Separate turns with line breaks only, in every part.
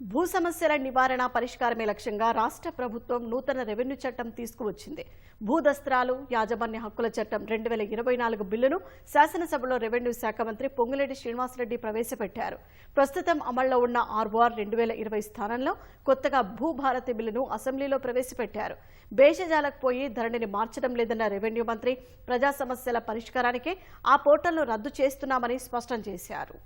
భూ సమస్యల నివారణ పరిష్కారమే లక్ష్యంగా రాష్ట్ర ప్రభుత్వం నూతన రెవెన్యూ చట్టం తీసుకువచ్చింది. భూదస్త్రాలు యాజమాన్య హక్కుల చట్టం రెండు వేల ఇరవై నాలుగు బిల్లును శాసనసభలో రెవెన్యూ శాఖ మంత్రి పొంగులేటి శ్రీనివాసరెడ్డి ప్రవేశపెట్టారు. ప్రస్తుతం అమల్లో ఉన్న ఆర్ఓఆర్ రెండు వేల ఇరవై స్థానంలో కొత్తగా భూభారతి బిల్లును అసెంబ్లీలో ప్రవేశపెట్టారు. భేషజాలకు పోయి ధరణిని మార్చడం లేదన్న రెవెన్యూ మంత్రి ప్రజా సమస్యల పరిష్కారానికే ఆ పోర్టల్ను రద్దు చేస్తున్నామని స్పష్టం చేశారు.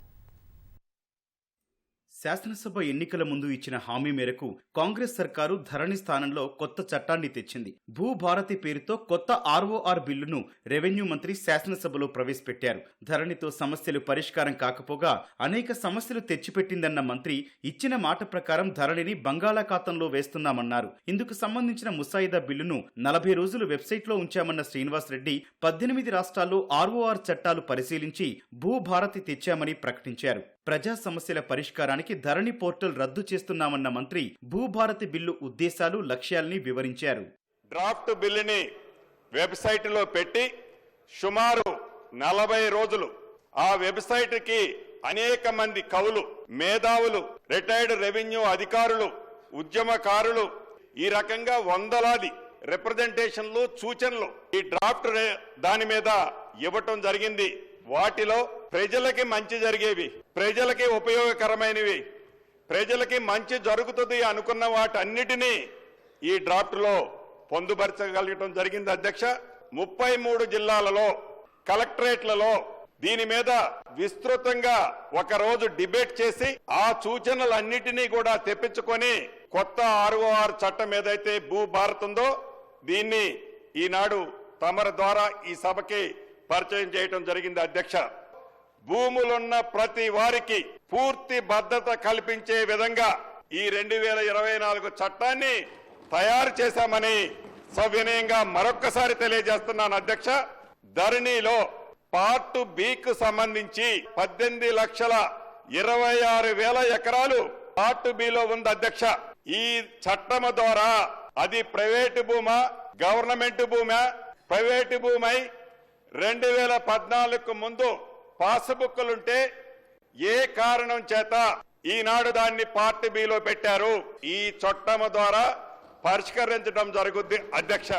శాసనసభ ఎన్నికల ముందు ఇచ్చిన హామీ మేరకు కాంగ్రెస్ సర్కారు ధరణి స్థానంలో కొత్త చట్టాన్ని తెచ్చింది. భూభారతి పేరుతో కొత్త ఆర్ఓఆర్ బిల్లును రెవెన్యూ మంత్రి శాసనసభలో ప్రవేశపెట్టారు. ధరణితో సమస్యలు పరిష్కారం కాకపోగా అనేక సమస్యలు తెచ్చిపెట్టిందన్న మంత్రి ఇచ్చిన మాట ప్రకారం ధరణిని బంగాళాఖాతంలో వేస్తున్నామన్నారు. ఇందుకు సంబంధించిన ముసాయిదా బిల్లును నలభై రోజులు వెబ్సైట్లో ఉంచామన్న శ్రీనివాస్ రెడ్డి పద్దెనిమిది రాష్ట్రాల్లో ఆర్ఓఆర్ చట్టాలు పరిశీలించి భూభారతి తెచ్చామని ప్రకటించారు. ప్రజా సమస్యల పరిష్కారానికి ధరణి పోర్టల్ రద్దు చేస్తున్నామన్న మంత్రి భూభారతి బిల్లు ఉద్దేశాలు లక్ష్యాల్ని వివరించారు.
డ్రాఫ్ట్ బిల్లుని వెబ్సైట్లో పెట్టి సుమారు నలభై రోజులు ఆ వెబ్సైట్కి అనేక మంది కవులు మేధావులు రిటైర్డ్ రెవెన్యూ అధికారులు ఉద్యమకారులు ఈ రకంగా వందలాది రిప్రజెంటేషన్లు సూచనలు ఈ డ్రాఫ్ట్ దాని మీద ఇవ్వటం జరిగింది. వాటిలో ప్రజలకి మంచి జరిగేవి ప్రజలకి ఉపయోగకరమైనవి. ప్రజలకి మంచి జరుగుతుంది అనుకున్న వాటన్నిటినీ ఈ డ్రాఫ్ట్లో పొందుపరచగలగటం జరిగింది. అధ్యక్ష ముప్పై మూడు జిల్లాలలో కలెక్టరేట్లలో దీని మీద విస్తృతంగా ఒక రోజు డిబేట్ చేసి ఆ సూచనలన్నిటినీ కూడా తెప్పించుకొని కొత్త ఆర్ఓఆర్ చట్టం ఏదైతే భూ భారత్ ఉందో దీన్ని ఈనాడు తమర ద్వారా ఈ సభకి పరిచయం చేయటం జరిగింది. అధ్యక్ష భూములున్న ప్రతి వారికి పూర్తి భద్రత కల్పించే విధంగా ఈ రెండు వేల ఇరవై నాలుగు చట్టాన్ని తయారు చేశామని సవినయంగా మరొక్కసారి తెలియజేస్తున్నాను అధ్యక్ష. ధరణిలో పార్ట్ బికు సంబంధించి పద్దెనిమిది లక్షల ఇరవై ఆరు వేల ఎకరాలు పార్ట్ బిలో ఉంది అధ్యక్ష. ఈ చట్టము ద్వారా అది ప్రైవేటు భూమా గవర్నమెంట్ భూమా? ప్రైవేటు భూమై రెండు వేల పద్నాలుగు ముందు పాసుబుక్కులుంటే ఏ కారణం చేత ఈనాడు దాన్ని పార్టీ బిలో పెట్టారు? ఈ చట్టము ద్వారా పరిష్కరించడం జరుగుద్ది అధ్యక్ష.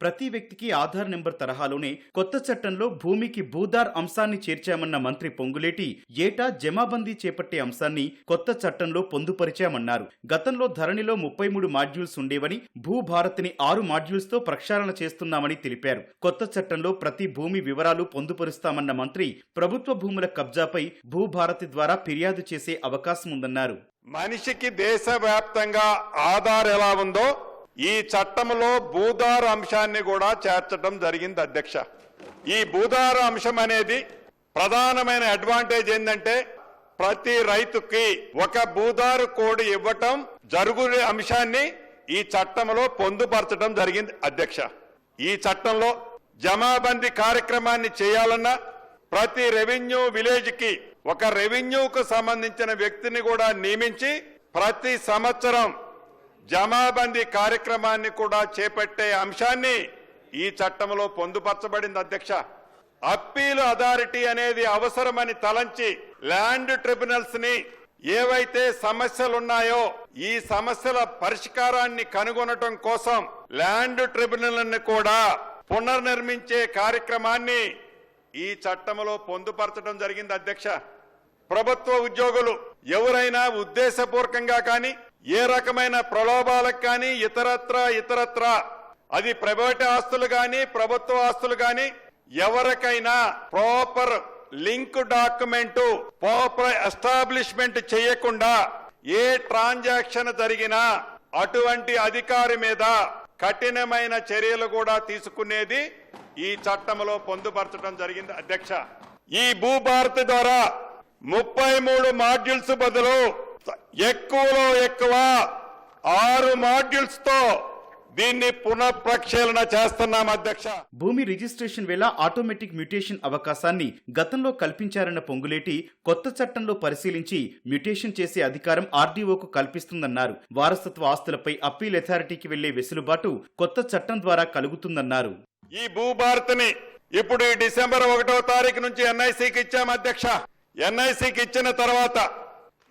ప్రతి వ్యక్తికి ఆధార్ నెంబర్ తరహాలోనే కొత్త చట్టంలో భూమికి భూదార్ అంశాన్ని చేర్చామన్న మంత్రి పొంగులేటి ఏటా జమాబందీ చేపట్టే అంశాన్ని కొత్త చట్టంలో పొందుపరిచామన్నారు. గతంలో ధరణిలో ముప్పై మూడు మాడ్యూల్స్ ఉండేవని భూభారత్ని ఆరు మాడ్యూల్స్తో ప్రక్షాళన చేస్తున్నామని తెలిపారు. కొత్త చట్టంలో ప్రతి భూమి వివరాలు పొందుపరుస్తామన్న మంత్రి ప్రభుత్వ భూముల కబ్జాపై భూభారతి ద్వారా ఫిర్యాదు చేసే అవకాశం ఉందన్నారు
మనిషికి దేశవ్యాప్తంగా ఆధార్ ఎలా ఉందో ఈ చట్టంలో భూదార అంశాన్ని కూడా చేర్చడం జరిగింది అధ్యక్ష. ఈ భూదార అంశం అనేది ప్రధానమైన అడ్వాంటేజ్ ఏంటంటే ప్రతి రైతుకి ఒక భూదారు కోడ్ ఇవ్వటం జరుగునే అంశాన్ని ఈ చట్టంలో పొందుపరచడం జరిగింది అధ్యక్ష. ఈ చట్టంలో జమాబందీ కార్యక్రమాన్ని చేయాలన్నా ప్రతి రెవెన్యూ విలేజ్కి ఒక రెవెన్యూకు సంబంధించిన వ్యక్తిని కూడా నియమించి ప్రతి సంవత్సరం జమాబందీ కార్యక్రమాన్ని కూడా చేపట్టే అంశాన్ని ఈ చట్టంలో పొందుపరచబడింది అధ్యక్ష. అప్పీలు అథారిటీ అనేది అవసరమని తలంచి ల్యాండ్ ట్రిబ్యునల్స్ని ఏవైతే సమస్యలున్నాయో ఈ సమస్యల పరిష్కారాన్ని కనుగొనటం కోసం ల్యాండ్ ట్రిబ్యునల్ కూడా పునర్నిర్మించే కార్యక్రమాన్ని ఈ చట్టంలో పొందుపరచడం జరిగింది అధ్యక్ష. ప్రభుత్వ ఉద్యోగులు ఎవరైనా ఉద్దేశపూర్వకంగా కానీ ఏ రకమైన ప్రలోభాలకు కానీ ఇతరత్ర ఇతరత్ర అది ప్రైవేట్ ఆస్తులు కానీ ప్రభుత్వ ఆస్తులు కానీ ఎవరికైనా proper link document proper establishment చేయకుండా ఏ ట్రాన్సాక్షన్ జరిగినా అటువంటి అధికారి మీద కఠినమైన చర్యలు కూడా తీసుకునేది ఈ చట్టంలో పొందుపరచడం జరిగింది. అధ్యక్ష ఈ భూభారతి ద్వారా ముప్పై మూడు మాడ్యూల్స్ బదులు ఎక్కువలో ఎక్కువ ఆరు మాడ్యూల్స్తో దీన్ని పునఃప్రక్షాళన చేస్తున్నాం అధ్యక్ష.
భూమి రిజిస్ట్రేషన్ వేళ ఆటోమేటిక్ మ్యూటేషన్ అవకాశాన్ని గతంలో కల్పించారన్న పొంగులేటి కొత్త చట్టంలో పరిశీలించి మ్యూటేషన్ చేసే అధికారం ఆర్డీఓకు కల్పిస్తుందన్నారు. వారసత్వ ఆస్తులపై అప్పీల్ అథారిటీకి వెళ్ళే వెసులుబాటు కొత్త చట్టం ద్వారా కలుగుతుందన్నారు.
ఈ భూభారతిని ఇప్పుడు ఈ డిసెంబర్ ఒకటో తారీఖు నుంచి ఎన్ఐసికి ఇచ్చాం అధ్యక్ష. ఎన్ఐసికి ఇచ్చిన తర్వాత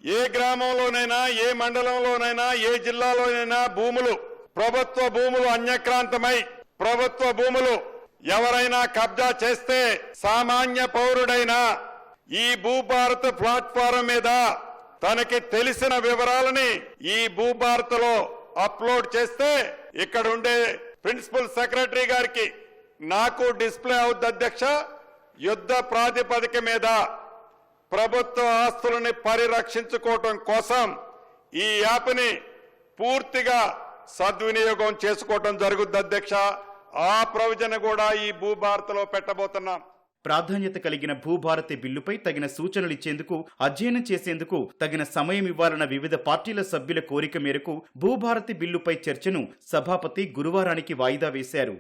ఏ గ్రామంలోనైనా ఏ మండలంలోనైనా ఏ జిల్లాలోనైనా భూములు ప్రభుత్వ భూములు అన్యక్రాంతమై ప్రభుత్వ భూములు ఎవరైనా కబ్జా చేస్తే సామాన్య పౌరుడైనా ఈ భూభారత్ ప్లాట్ఫారం మీద తనకి తెలిసిన వివరాలని ఈ భూభారత్లో అప్లోడ్ చేస్తే ఇక్కడ ఉండే ప్రిన్సిపల్ సెక్రటరీ గారికి నాకు డిస్ప్లే అవుద్ది అధ్యక్ష యుద్ధ ప్రాతిపదిక మీద ప్రభుత్వ ఆస్తులని పరిరక్షించుకోవటం కోసం ఈ యాప్ని పూర్తిగా సద్వినియోగం చేసుకోవటం జరుగుద్ది అధ్యక్ష. ఆ ప్రవజన కూడా ఈ భూభారత్లో పెట్టబోతున్నాం.
ప్రాధాన్యత కలిగిన భూభారతి బిల్లుపై తగిన సూచనలు ఇచ్చేందుకు అధ్యయనం చేసేందుకు తగిన సమయం ఇవ్వాలన్న వివిధ పార్టీల సభ్యుల కోరిక మేరకు భూభారతి బిల్లుపై చర్చను సభాపతి గురువారానికి వాయిదా వేశారు.